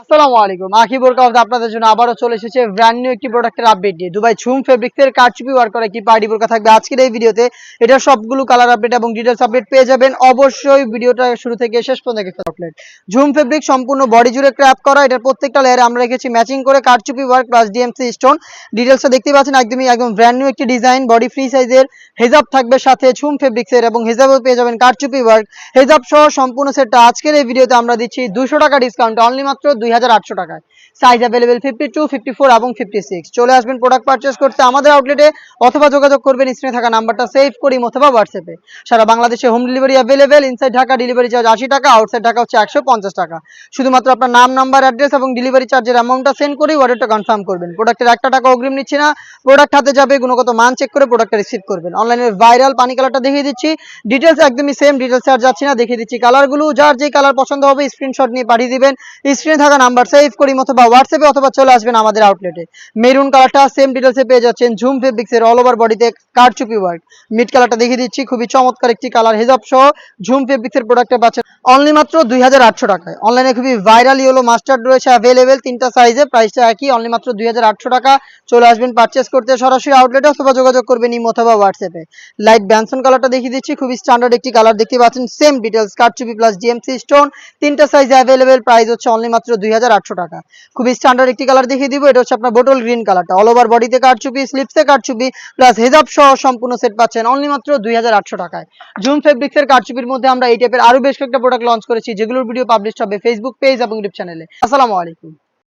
আসসালামু আলাইকুম। আপনাদের জন্য আবারও চলে এসেছে ব্র্যান্ড নিউ একটি প্রোডাক্টের আপডেট নিয়ে। দুবাই ঝুম ফেব্রিক্স এর কারচুপি ওয়ার্ক করা একটি পার্টি বোরকা থাকবে আজকের এই ভিডিওতে। এটা সবগুলো কালার আপডেট এবং ডিটেলস আপডেট পেয়ে যাবেন। অবশ্যই ভিডিওটা শুরু থেকে শেষ পর্যন্ত ঝুম ফেব্রিক সম্পূর্ণ বডি জুড়ে ক্র্যাপ করা। এটার প্রত্যেকটা লেয়ারে আমরা রেখেছি ম্যাচিং করে কারচুপি প্লাস ডিএমসি স্টোন ডিটেলসটা দেখতে পাচ্ছেন, একদমই, একদম ব্র্যান্ড নিউ একটি ডিজাইন বডি ফ্রি সাইজের হেজাব থাকবে সাথে ঝুম ফেব্রিক্স এর এবং হেজাবও পেয়ে যাবেন কারচুপি ওয়ার্ক হেজাব সহ সম্পূর্ণ সেটটা আজকের এই ভিডিওতে আমরা দিচ্ছি। দুশো টাকা ডিসকাউন্ট অনলি মাত্র দুই হাজার আটশো টাকায়। সাইজ অ্যাভেলেবেল ফিফটি টু এবং চলে আসবেন প্রোডাক্ট পারচেস করতে আমাদের আউটলেটে অথবা যোগাযোগ করবেন স্ক্রিনে থাকা নাম্বারটা সেভ করি অথবা হোয়াটসঅ্যাপে সারা বাংলাদেশে home delivery available inside Dhaka delivery charge আশি টাকা আউটসাইড ঢাকা হচ্ছে টাকা। শুধুমাত্র আপনার নাম নাম্বার অ্যাড্রেস এবং ডেলিভারি চার্জের অ্যামাউন্টটা সেন্ড করেই অর্ডারটা কনফার্ম করবেন। প্রোডাক্টের একটা টাকা অগ্রিম নিচ্ছি না। প্রোডাক্ট হাতে যাবে, গুণগত মান চেক করে প্রোডাক্টটা রিসিভ করবেন। অনলাইনে ভাইরাল পানি কালারটা দেখিয়ে দিচ্ছি। ডিটেলস একদমই সেম ডিটেলস আর যাচ্ছি না। দেখিয়ে দিচ্ছি কালারগুলো যার যে কালার পছন্দ হবে স্ক্রিনশট নিয়ে পাঠিয়ে দিবেন। স্ক্রিনে থাকা নাম্বার সেভ করি অথবা হোয়াটসঅ্যাপে অথবা চলে আসবেন আমাদের আউটলেটে মেরুন কালারটা সেম ডিটেলসে পেয়ে যাচ্ছেন ঝুম ফেব্রিক্সের অল ওভার বডিতে কারচুপি ওয়ার্ক মিড কালারটা দেখিয়ে দিচ্ছি, খুবই চমৎকার একটি কালার হেজাব সহ ঝুম ফেব্রিক্সের প্রোডাক্টে পাচ্ছেন। অনলি মাত্র দুই হাজার আটশো টাকায়। অনলাইনে খুবই ভাইরাল ইয়েলো মাস্টার্ড রয়েছে অ্যাভেলেবেল তিনটা সাইজে প্রাইসটা একই অনলি মাত্র দুই হাজার আটশো টাকা। চলে আসবেন পারচেস করতে, সরাসরি আউটলেটে অথবা যোগাযোগ করবেন ইমো অথবা হোয়াটসঅ্যাপে লাইট ব্যানসন কালারটা দেখিয়ে দিচ্ছি, খুবই স্ট্যান্ডার্ড একটি কালার দেখতে পাচ্ছেন সেম ডিটেলস কারচুপি প্লাস জিএমসি স্টোন তিনটা সাইজে অ্যাভেলেবেল প্রাইস হচ্ছে অনলি মাত্র দুই হাজার আটশো টাকা। খুবই স্ট্যান্ডার্ড একটি কালার দেখিয়ে দিব, এটা হচ্ছে আপনার বোটল গ্রিন কালারটা অল ওভার বডিতে স্লিপসে প্লাস হেজাব সহ সম্পূর্ণ সেট পাচ্ছেন অনলি মাত্র দুই হাজার আটশো টাকায়। জুম ফেব্রিক্সের কাটছুপির মধ্যে আমরা এই টাইপের আরও বেশ কয়েকটা প্রোডাক্ট লঞ্চ করেছি, যেগুলোর ভিডিও পাবলিশ হবে ফেসবুক পেজ এবং ইউটিউব চ্যানেলে আসসালামু আলাইকুম।